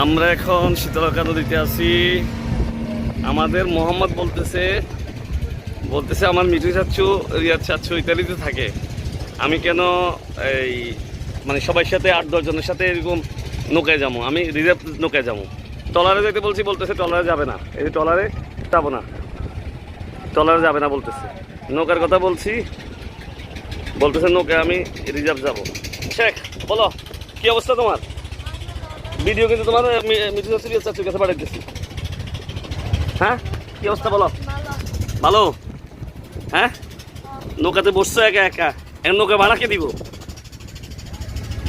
আমরা এখন শীতলকা নদীতে আছি। আমাদের মোহাম্মদ বলতেছে বলতেছে আমার মিঠু চাচ্ছু রিয়াদ চাচ্ছু ইত্যাদিতে থাকে। আমি কেন এই মানে সবার সাথে আট দশজনের সাথে এরকম নৌকায় যাব? আমি রিজার্ভ নৌকায় যাব। টলারে যেতে বলছি, বলতেছে টলারে যাবে না। এই টলারে যাব না। টলারে যাবে না বলতেছে। নৌকার কথা বলছি। বলতেছে নৌকায় আমি রিজার্ভ যাব। শেখ, বলো, কি অবস্থা তোমার? ভিডিও কিন্তু তোমার চাচ্ছু রিয়াদ চাচ্ছুর কাছে পাঠাইতেছি হ্যাঁ? কি অবস্থা বলো? ভালো? হ্যাঁ? নৌকাতে বসছো একা একা? এখন নৌকা ভাড়া কে দিব?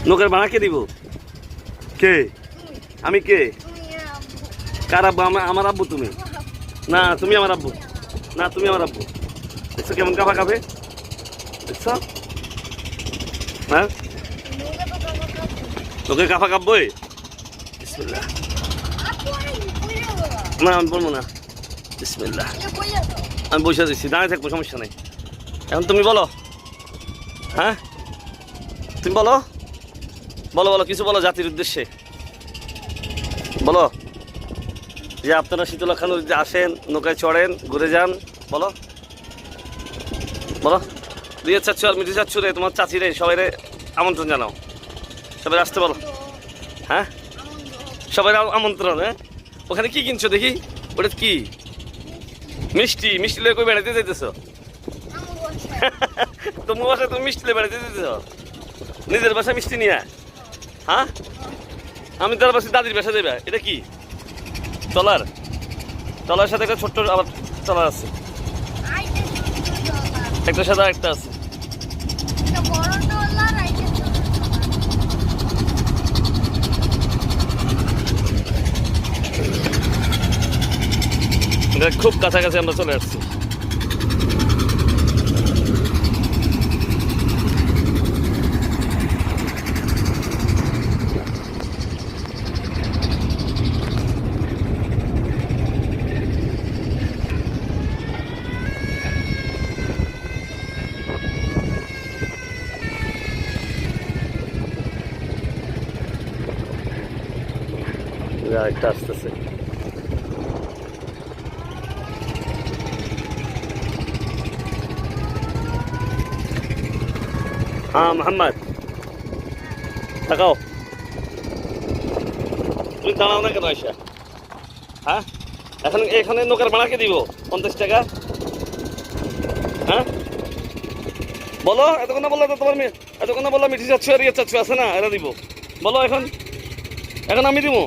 নৌকার ভাড়া কে দিব? কে? আমি কে? কার আব্বু? আমার আব্বু তুমি? না, তুমি আমার আব্বু। না, তুমি আমার আব্বু। দেখছ কেমন কাফা কাফে দেখছ? হ্যাঁ? তোকে কাফা কাব্বই না আমি বলব না। বিসমিল্লাহ। আমি বসে দিচ্ছি দাঁড়িয়ে থাকব সমস্যা নেই। এখন তুমি বলো। হ্যাঁ? তুমি বলো। বলো বলো কিছু বলো জাতির উদ্দেশ্যে। বলো। যে আপনারা শীতলা খান নদীতে আসেন নৌকায় চড়েন ঘুরে যান বলো। বলো। দিয়ে চাচ্ছু আর মিঠি চাচ্ছু রে তোমার চাচি রে সবাই রে আমন্ত্রণ জানাও। সবাই আসতে বলো। হ্যাঁ? সবাই আমন্ত্রণ হ্যাঁ? ওখানে কি কিনছো দেখি? ওটা কি? মিষ্টি মিষ্টি লেগে কই বেড়াতে যেতেছো তোমার বাসায় তুমি মিষ্টি লেগে বেড়াতে যেতেছো নিজের বাসায় মিষ্টি নিয়ে? হ্যাঁ? আমি তার বাসায় দাদির বাসা দেবে এটা কি? টলার টলার সাথে একটা ছোট্ট আবার টলার আছে। একটা সাদা একটা আছে। খুব কাছাকাছি আমরা চলে আসছি। একটা আসতেছে হ্যাঁ মোহাম্মদ। তাকাও। তুমি দাঁড়াও না কেন আইসা হ্যাঁ? এখন এখানে নৌকার ভাড়াকে দিব? পঞ্চাশ টাকা? হ্যাঁ? বলো, এতক্ষণ বলল তো তোমার এতক্ষণ বলল মিঠি চাচ্ছু আর ইয়ে চাচ্ছু আছে না? এটা দিব। বলো এখন। এখন আমি দিব?